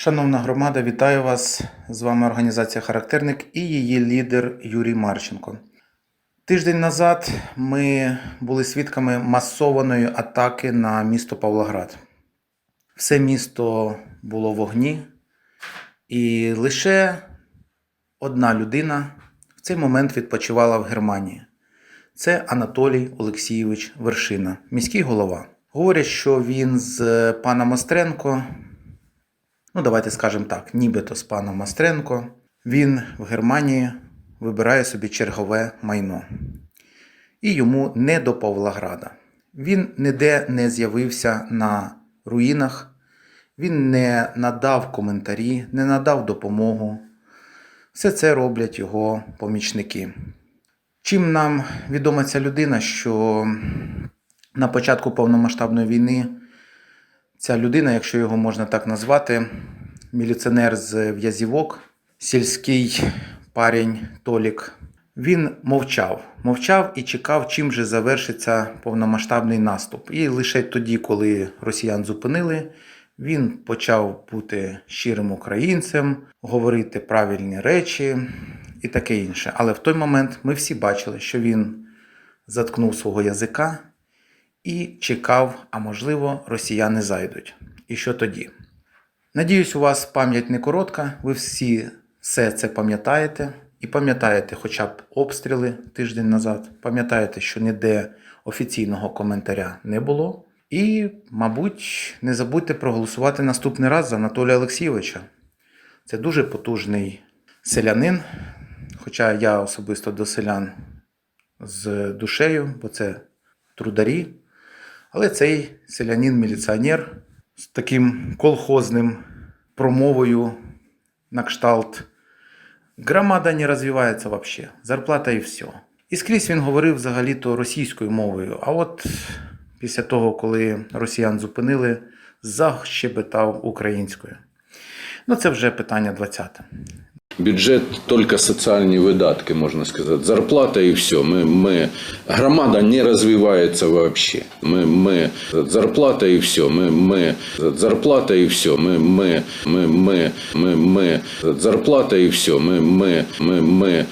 Шановна громада, вітаю вас. З вами організація Характерник і її лідер Юрій Марченко. Тиждень назад ми були свідками масованої атаки на місто Павлоград. Все місто було вогні, і лише одна людина в цей момент відпочивала в Германії. Це Анатолій Олексійович Вершина, міський голова. Говорять, що він з паном Остренко ну давайте скажемо так, нібито з паном Мастренко, він в Германії вибирає собі чергове майно. І йому не до Павлограда. Він ніде не з'явився на руїнах, він не надав коментарі, не надав допомогу. Все це роблять його помічники. Чим нам відома ця людина, що на початку повномасштабної війни Ця людина, якщо його можна так назвати, міліціонер з В'язівок, сільський парень Толік, він мовчав. Мовчав і чекав, чим же завершиться повномасштабний наступ. І лише тоді, коли росіян зупинили, він почав бути щирим українцем, говорити правильні речі і таке інше. Але в той момент ми всі бачили, що він заткнув свого язика і чекав, а можливо, росіяни зайдуть. І що тоді? Надіюсь, у вас пам'ять не коротка, ви всі все це пам'ятаєте. І пам'ятаєте хоча б обстріли тиждень назад, пам'ятаєте, що ніде офіційного коментаря не було. І, мабуть, не забудьте проголосувати наступний раз за Анатолія Олексійовича. Це дуже потужний селянин. Хоча я особисто до селян з душею, бо це трударі. Але цей селянин-міліціонер з таким колхозним промовою на кшталт громада не розвивається взагалі, зарплата і все. І скрізь він говорив взагалі-то російською мовою. А от після того, коли росіян зупинили, защебетав українською. Ну, це вже питання 20. Бюджет только соціальні видатки, можна сказати. Зарплата і все. Ми, ми, громада не розвивається взагалі. Ми, ми, зарплата і все. Ми, ми, зарплата і все. Ми, ми, ми, ми, ми, ми, зарплата і все. Ми, ми, ми, ми.